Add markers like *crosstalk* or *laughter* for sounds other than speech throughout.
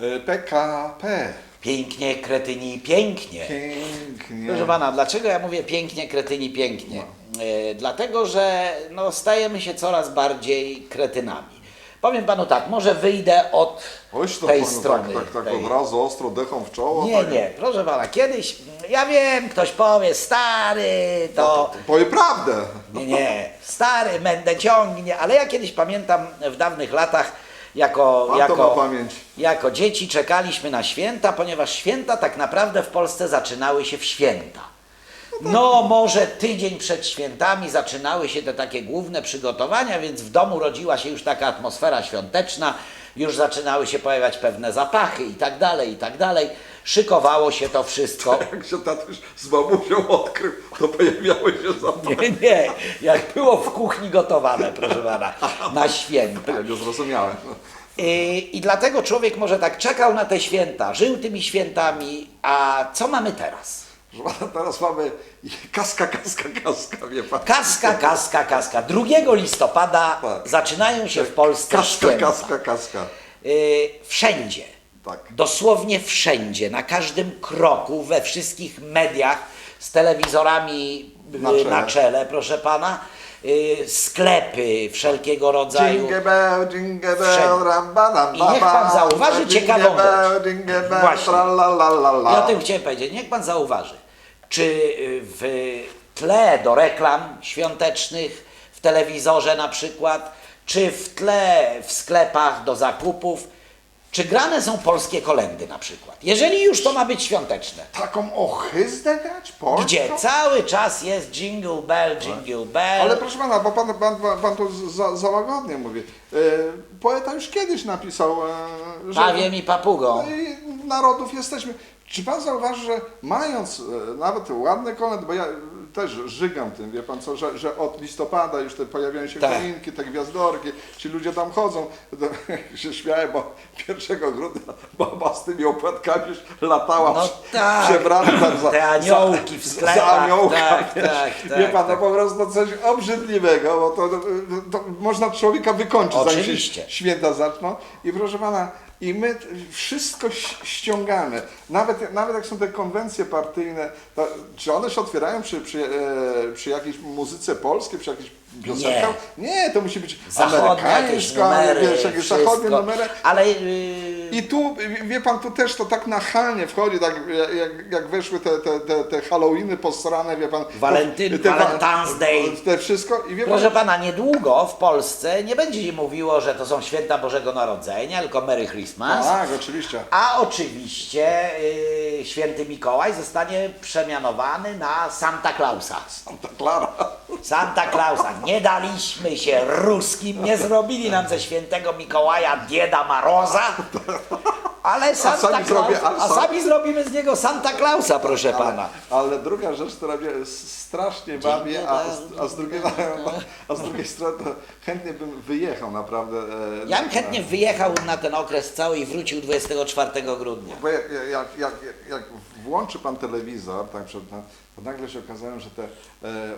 E, PKP. Pięknie, kretyni, pięknie. Pięknie. Proszę pana, dlaczego ja mówię pięknie, kretyni, pięknie? E, dlatego, że no, stajemy się coraz bardziej kretynami. Powiem panu tak, może wyjdę od Oś to tej panu strony. tak, tak, tak tej. od razu ostro dechą w czoło. Nie, tak. nie, proszę pana, kiedyś, ja wiem, ktoś powie, stary, to... Powie prawdę. Nie, nie, stary, mędę ciągnie, ale ja kiedyś pamiętam w dawnych latach, jako, Pan jako, jako dzieci czekaliśmy na święta, ponieważ święta tak naprawdę w Polsce zaczynały się w święta. No, może tydzień przed świętami zaczynały się te takie główne przygotowania, więc w domu rodziła się już taka atmosfera świąteczna, już zaczynały się pojawiać pewne zapachy i tak dalej, i tak dalej. Szykowało się to wszystko. *laughs* Jak się tatuś z babusią odkrył, to pojawiały się zapachy. Nie, nie, jak było w kuchni gotowane, proszę pana, na święta. Ja nie zrozumiałem. I, I dlatego człowiek może tak czekał na te święta, żył tymi świętami, a co mamy teraz? *laughs* Teraz mamy kaska, kaska, kaska, wie pan. Kaska, kaska, kaska. 2 listopada Tak. zaczynają się w Polsce Kaska, święta. kaska, kaska. Y, wszędzie, Tak. dosłownie wszędzie, na każdym kroku, we wszystkich mediach, z telewizorami Na y, czele. na czele, proszę pana, y, sklepy wszelkiego rodzaju. Jingle bell, jingle bell, Wszędzie. ram, ba, ram, I ba, niech ba. pan zauważy Jingle ciekawą bell, rzecz. Jingle bell, Właśnie. tra, la, la, la, la. I o tym chciałem powiedzieć. Niech pan zauważy, czy y, w tle do reklam świątecznych, w telewizorze na przykład, czy w tle w sklepach do zakupów, czy grane są polskie kolendy na przykład. Jeżeli już to ma być świąteczne. Taką ochyzdę grać? Polską? Gdzie cały czas jest jingle bell, jingle bell. Ale proszę pana, bo pan, pan, pan, to za, za łagodnie mówi. E, poeta już kiedyś napisał, e, że Pawiem i papugą. no i narodów jesteśmy. Czy pan zauważy, że mając e, nawet ładny kolęd, bo ja też żygam tym, wie pan co, że, że od listopada już te pojawiają się Tak. te gwiazdorki, ci ludzie tam chodzą, to *laughs* się śmiałem, bo 1 grudnia baba z tymi opłatkami już latała No tak. przebrana tam za, Te aniołki w sklepach, za aniołka, tak, wiesz. tak, tak, Wie pan, tak. no po prostu coś obrzydliwego, bo to, to, to można człowieka wykończyć, zanim się święta zaczną. I proszę pana, i my wszystko ściągamy. Nawet, nawet jak są te konwencje partyjne, to, czy one się otwierają przy, przy, e, przy jakiejś muzyce polskiej, przy jakichś piosenkach? Nie. to musi być Zachodnie jakieś amerykańska, numery, wiesz, jakieś wszystko. zachodnie numery. Ale yy, I tu, wie pan, tu też to tak nachalnie wchodzi, tak jak, jak weszły te, te, te, te Halloweeny posrane, wie pan. Walentyn- te, Valentine's Day. Te wszystko i wie pan, Proszę pana, niedługo w Polsce nie będzie się mówiło, że to są święta Bożego Narodzenia, tylko Merry Christmas. Tak, oczywiście. A oczywiście yy, święty Mikołaj zostanie przemianowany na Santa Clausa. Santa Clara. Santa Clausa. Nie daliśmy się ruskim, nie zrobili nam ze świętego Mikołaja Dieda Maroza, ale Santa sami Claus, zrobię- a sam- sami zrobimy z niego Santa Clausa, proszę pana. Ale druga rzecz, która mnie strasznie bawi, a, z- a, z drugiej, *laughs* a z drugiej strony to chętnie bym wyjechał naprawdę. e, Ja bym na- chętnie wyjechał na ten okres cały i wrócił 24 grudnia. Bo jak, jak, jak, jak włączy pan telewizor, tak, przed, to nagle się okazało, że te e,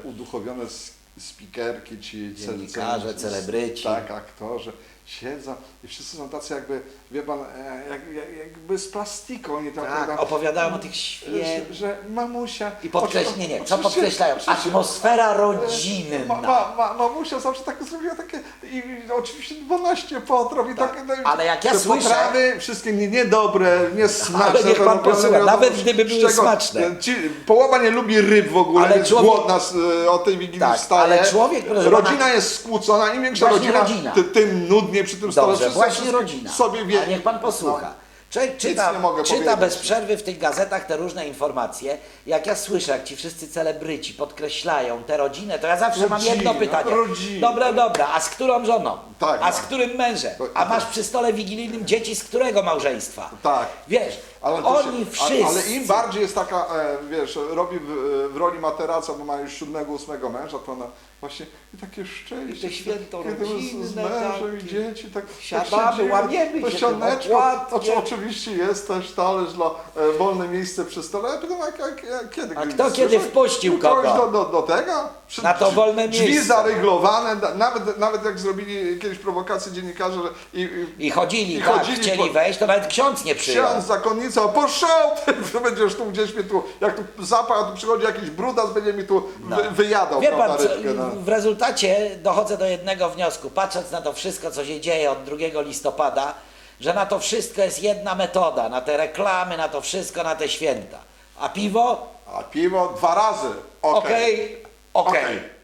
uduchowione s- spikerki, ci Dziennikarze, ce- celebryci. Tak, aktorzy siedzą i wszyscy są tacy jakby, wie pan, e, jak, jak, jakby z plastiku. Oni tam, Tak, tam, opowiadają o tych że, świętach. że mamusia... I podkreśl, nie, nie, co oczywiście- podkreślają? oczywiście- Atmosfera Ma, rodzinna. ma, ma, mamusia zawsze tak zrobiła takie i oczywiście 12 potraw i Tak, takie. no i ale jak ja te słyszę- potrawy wszystkie nie, niedobre, niesmaczne. Ale niech pan posłucha, wiadomo, nawet gdyby z były czego- smaczne. Ci, połowa nie lubi ryb w ogóle, Ale więc człowiek- głodna z, e, o tej wigilii Tak, wstaje. ale człowiek, proszę rodzina pana- jest skłócona, im większa Właśnie rodzina, rodzina. Ty, tym nudniej przy tym stole. Dobrze, Wszyscy- właśnie rodzina. Sobie wie. A niech pan posłucha. Człowiek czyta, nie mogę czyta powiedzieć. bez przerwy w tych gazetach te różne informacje. Jak ja słyszę, jak ci wszyscy celebryci podkreślają tę rodzinę, to ja zawsze mam Rodzina, jedno pytanie. rodzina. Dobra, dobra, a z którą żoną? Tak, a no. z którym mężem? A masz przy stole wigilijnym dzieci z którego małżeństwa? Tak. Wiesz, Ale to Oni się, wszyscy. Ale im bardziej jest taka, e, wiesz, robi w, w roli materaca, bo ma już siódmego, ósmego męża, to ona właśnie i takie szczęście. I te święto kiedy z, z rodzinne mężem i dzieci, tak Siadamy, tak łamiemy to się dokładnie. oczy- oczywiście jest też talerz dla e, wolne miejsce przy stole. Jak, jak, jak, kiedy? A kto kiedy wpuścił kogoś kogo? Do, do, do tego? Przy, Na to drzwi- wolne Drzwi miejsce. zaryglowane, da- nawet, nawet jak zrobili kiedyś prowokację dziennikarze, że i, i, I chodzili, I tak, chodzili chcieli po- wejść, to nawet ksiądz nie przyjął. Ksiądz, zakonnica, poszedł! Ty *laughs* będziesz tu gdzieś mi tu, jak tu zapach, a tu przychodzi jakiś brudas, będzie mi tu wy, wyjadał No. Wie pan, rybkę. No. w rezultacie dochodzę do jednego wniosku, patrząc na to wszystko, co się dzieje od 2 listopada, że na to wszystko jest jedna metoda, na te reklamy, na to wszystko, na te święta. A piwo? A piwo dwa razy. Okej. Okej, okej. Okej.